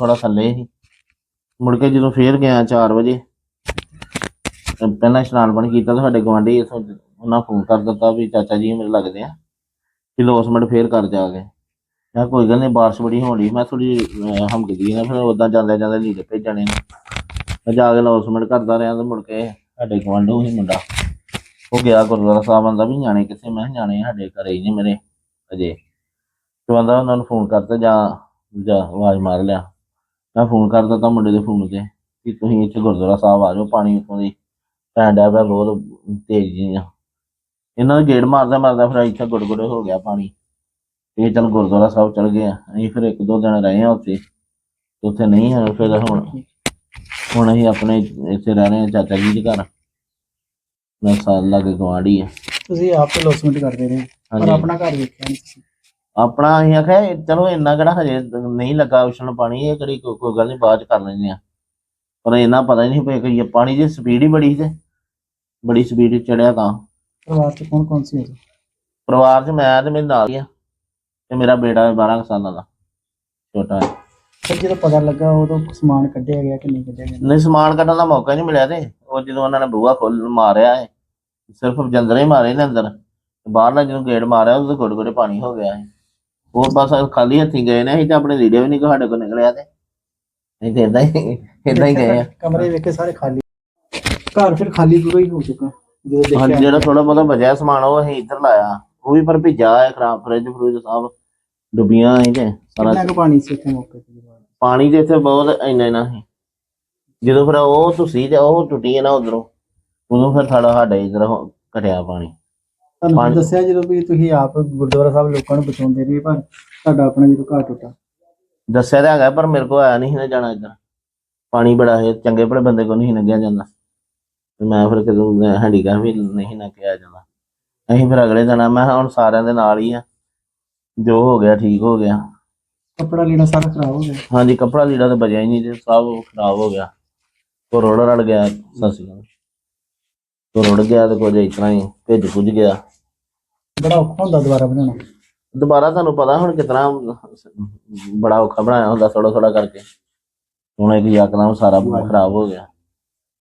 ਥੋੜਾ ਥੱਲੇ ਸੀ ਮੁੜ ਕੇ ਜਦੋਂ ਫੇਰ ਗਿਆ 4 ਵਜੇ, ਪਹਿਲਾਂ ਇਸ਼ਨਾਨ ਪਾਣੀ ਕੀਤਾ ਤਾਂ ਸਾਡੇ ਗਵਾਂਢੀ ਇੱਥੋਂ ਉਹਨਾਂ ਫੋਨ ਕਰ ਦਿੱਤਾ ਵੀ ਚਾਚਾ ਜੀ ਮੇਰੇ ਲੱਗਦੇ ਆ ਕਿ ਲੋਸਮੈਂਟ ਫੇਰ ਕਰ ਜਾ ਕੇ। ਮੈਂ ਕਿਹਾ ਕੋਈ ਗੱਲ ਨਹੀਂ, ਬਾਰਿਸ਼ ਬੜੀ ਹੋਣੀ ਮੈਂ ਥੋੜੀ ਹਮਕਦੀ ਨਾ ਫਿਰ ਉਦਾਂ ਜਾਂਦੇ ਜਾਂਦੇ ਲੀੜੇ ਭੇਜਣੇ ਨੇ ਮੈਂ ਜਾ ਕੇ ਲੋਸਮੈਂਟ ਕਰਦਾ ਰਿਹਾ ਤੇ ਮੁੜ ਕੇ ਸਾਡੇ ਗਵਾਂਢੂ ਸੀ ਮੁੰਡਾ, ਉਹ ਗਿਆ ਗੁਰਦੁਆਰਾ ਸਾਹਿਬ, ਆਂਦਾ ਵੀ ਨਿਆਣੇ ਕਿੱਥੇ? ਮੈਂ ਕਿਹਾ ਨਿਆਣੇ ਸਾਡੇ ਘਰੇ ਹੀ ਨੇ ਮੇਰੇ, ਅਜੇ। ਤੇ ਆਂਦਾ ਉਹਨਾਂ ਨੂੰ ਫੋਨ ਕਰਤਾ ਜਾਂ ਜਾਂ ਆਵਾਜ਼ ਮਾਰ ਲਿਆ। ਮੈਂ ਫੋਨ ਕਰ ਦਿੱਤਾ ਮੁੰਡੇ ਦੇ ਫੋਨ ਤੇ ਕਿ ਤੁਸੀਂ ਇੱਥੇ ਗੁਰਦੁਆਰਾ ਸਾਹਿਬ ਆ ਜਾਓ ਪਾਣੀ ਉੱਤੋਂ ਦੀ ਪੈਣ ਡਿਆ ਪਿਆ ਬਹੁਤ ਤੇਜ਼ ਜੀ ਆ ਇਹਨਾਂ ਦਾ ਗੇੜ ਮਾਰਦਾ ਮਾਰਦਾ ਫਿਰ ਇੱਥੇ ਗੁੜਗੁੜੇ ਹੋ ਗਿਆ ਪਾਣੀ। ਇਹ ਚਲ ਗੁਰਦੁਆਰਾ ਸਾਹਿਬ ਚਲ ਗਏ ਆ। ਅਸੀਂ ਫਿਰ ਇੱਕ ਦੋ ਦਿਨ ਰਹੇ ਆ ਉੱਥੇ। ਉੱਥੇ ਨਹੀਂ ਹੈ ਫਿਰ ਹੁਣ ਹੁਣ ਅਸੀਂ ਆਪਣੇ ਇੱਥੇ ਰਹਿ ਰਹੇ ਆ ਚਾਚਾ ਜੀ ਦੇ ਘਰ। ਮੈਂ ਸਾਲ ਲੱਗੇ ਗਵਾਂਢੀ ਆ। ਤੁਸੀਂ ਆਪ ਤੇ ਲੋਸਮੈਂਟ ਕਰਦੇ ਰਹੇ ਪਰ ਹਾਂਜੀ। ਆਪਣਾ ਘਰ ਵੇਖਿਆ ਨਹੀਂ ਤੁਸੀਂ। ਆਪਣਾ ਅਸੀਂ ਆਖਿਆ ਇਹ ਚਲੋ ਇੰਨਾ ਕਿਹੜਾ ਹਜੇ ਨਹੀਂ ਲੱਗਾ ਉਛਣ ਪਾਣੀ ਇਹ ਕਿਹੜੀ ਕੋਈ ਕੋਈ ਗੱਲ ਨਹੀਂ ਬਾਅਦ ਚ ਕਰ ਲੈਂਦੇ ਆ ਪਰ ਇਹਨਾਂ ਪਤਾ ਹੀ ਨਹੀਂ ਪਿਆ ਕਿ ਇਹ ਪਾਣੀ ਦੀ ਸਪੀਡ ਹੀ ਬੜੀ ਸੀ ਬੜੀ ਸਪੀਡ ਚੜਿਆ ਤਾਂ। ਪਰਿਵਾਰ ਚ ਕੌਣ ਕੌਣ ਸੀ ਉਦੋਂ? ਪਰਿਵਾਰ ਚ ਮੈਂ ਤੇ ਮੇਰੇ ਨਾਲ ਹੀ ਆ ਤੇ ਮੇਰਾ ਬੇਟਾ 12 ਕੁ ਸਾਲਾਂ ਦਾ ਛੋਟਾ ਹੈ ਫਿਰ ਜਦੋਂ ਪਤਾ ਲੱਗਾ ਉਦੋਂ ਸਮਾਨ ਕੱਢਿਆ ਗਿਆ ਕਿ ਨਹੀਂ ਕੱਢਿਆ ਗਿਆ? ਨਹੀਂ ਸਮਾਨ ਕੱਢਣ ਦਾ ਮੌਕਾ ਨਹੀਂ ਮਿਲਿਆ ਤੇ ਉਹ ਜਦੋਂ ਉਹਨਾਂ ਨੇ ਬੂਹਾ ਖੋਲ ਮਾਰਿਆ ਹੈ ਸਿਰਫ ਜੰਦਰੇ ਹੀ ਮਾਰੇ ਨੇ ਅੰਦਰ। ਬਾਹਰਲਾ ਜਦੋਂ ਗੇਟ ਮਾਰਿਆ ਉਹਦੇ ਗੋਡੇ ਗੋਡੇ ਪਾਣੀ ਹੋ ਗਿਆ ਹੈ ਹੋਰ ਬਸ ਖਾਲੀ ਹੱਥੀ ਗਏ ਨੇ ਅਸੀਂ ਤਾਂ ਆਪਣੇ ਲੀੜੇ ਵੀ ਨਹੀਂ ਸਾਡੇ ਕੋਲ ਨਿਕਲਿਆ ਤੇ ਨਹੀਂ ਤੇ ਇਦਾਂ ਹੀ ਇਦਾਂ ਹੀ ਗਏ ਆ। ਕਮਰੇ ਵੇਖੇ ਸਾਰੇ ਖਾਲੀ। ਘਰ ਫਿਰ ਖਾਲੀ ਪੂਰਾ ਹੀ ਹੋ ਚੁੱਕਾ ਜਦੋਂ ਦੇਖਿਆ। ਜਿਹੜਾ ਥੋੜਾ ਬਹੁਤਾ ਬਚਿਆ ਸਮਾਨ ਉਹ ਅਸੀਂ ਇੱਧਰ ਲਾਇਆ। ਉਹ ਵੀ ਪਰ ਭਿੱਜਾ ਹੈ ਖਰਾਬ ਫਰਿੱਜ ਫਰੂਜ ਸਭ ਡੁੱਬੀਆਂ ਸੀ ਤੇ ਸਾਰਾ ਕਿੰਨਾ ਕੁ ਪਾਣੀ ਸੀ ਇੱਥੇ ਮੌਕੇ ਤੇ? ਪਾਣੀ ਦੇ ਇੱਥੇ ਬਹੁਤ ਇੰਨਾ ਇੰਨਾ ਸੀ। ਜਦੋਂ ਫਿਰ ਉਹ ਤੁਸੀਂ ਤੇ ਉਹ ਟੁੱਟੀ ਹੈ ਨਾ ਉਧਰੋਂ ਉਦੋਂ ਫਿਰ ਸਾਡਾ ਸਾਡੇ ਇੱਧਰ ਹੋ- ਘਟਿਆ ਪਾਣੀ। ਤੁਹਾਨੂੰ ਦੱਸਿਆ ਜਦੋਂ ਵੀ ਤੁਸੀਂ ਆਪ ਗੁਰਦੁਆਰਾ ਸਾਹਿਬ ਲੋਕਾਂ ਨੂੰ ਬਚਾਉਂਦੇ ਰਹੇ ਪਰ ਤੁਹਾਡਾ ਆਪਣਾ ਜਦੋਂ ਘਰ ਟੁੱਟਾ। ਦੱਸਿਆ ਤਾਂ ਹੈਗਾ ਪਰ ਮੇਰੇ ਕੋਲ ਆਇਆ ਨਹੀਂ ਸੀ ਨਾ ਜਾਣਾ ਇੱਧਰ ਪਾਣੀ ਬੜਾ ਹੈ ਚੰਗੇ ਭਲੇ ਬੰਦੇ ਕੋਲ ਨਹੀਂ ਲੰਘਿਆ ਜਾਂਦਾ। ਤੇ ਮੈਂ ਫਿਰ ਕਦੋਂ ਹੈਂਡੀਕਾ ਵੀ ਨਹੀਂ ਨਾ ਕਿਹਾ ਜਾਂਦਾ। ਅਸੀਂ ਫਿਰ ਅਗਲੇ ਦਿਨ ਮੈਂ ਹੁਣ ਸਾਰਿਆਂ ਦੇ ਨਾਲ ਹੀ ਆ। ਜੋ ਹੋ ਗਿਆ ਠੀਕ ਹੋ ਗਿਆ। ਕੱਪੜਾ ਲੀੜਾ ਸਾਰਾ ਖਰਾਬ ਹੋ ਗਿਆ। ਹਾਂਜੀ ਕਪੜਾ ਲੀੜਾ ਤਾਂ ਬਚਿਆ ਹੀ ਨਹੀਂ ਤੇ ਸਭ ਖਰਾਬ ਹੋ ਗਿਆ। ਕੋ ਰੋੜ ਰੜ ਗਿਆ ਸਸੀ ਕੋ ਰੁੜ ਗਿਆ ਤੇ ਕੁਝ ਇਸ ਤਰ੍ਹਾਂ ਹੀ ਭਿੱਜ ਭੁੱਜ ਗਿਆ। ਬੜਾ ਔਖਾ ਹੁੰਦਾ ਦੁਬਾਰਾ ਬਣਾਉਣਾ। ਦੁਬਾਰਾ ਤੁਹਾਨੂੰ ਪਤਾ ਹੁਣ ਕਿਤਨਾ ਬੜਾ ਔਖਾ ਬਣਾਇਆ ਹੁੰਦਾ ਥੋੜਾ ਥੋੜਾ ਕਰਕੇ। ਹੁਣ ਇੱਕ ਯਕਦਮ ਸਾਰਾ ਖਰਾਬ ਹੋ ਗਿਆ।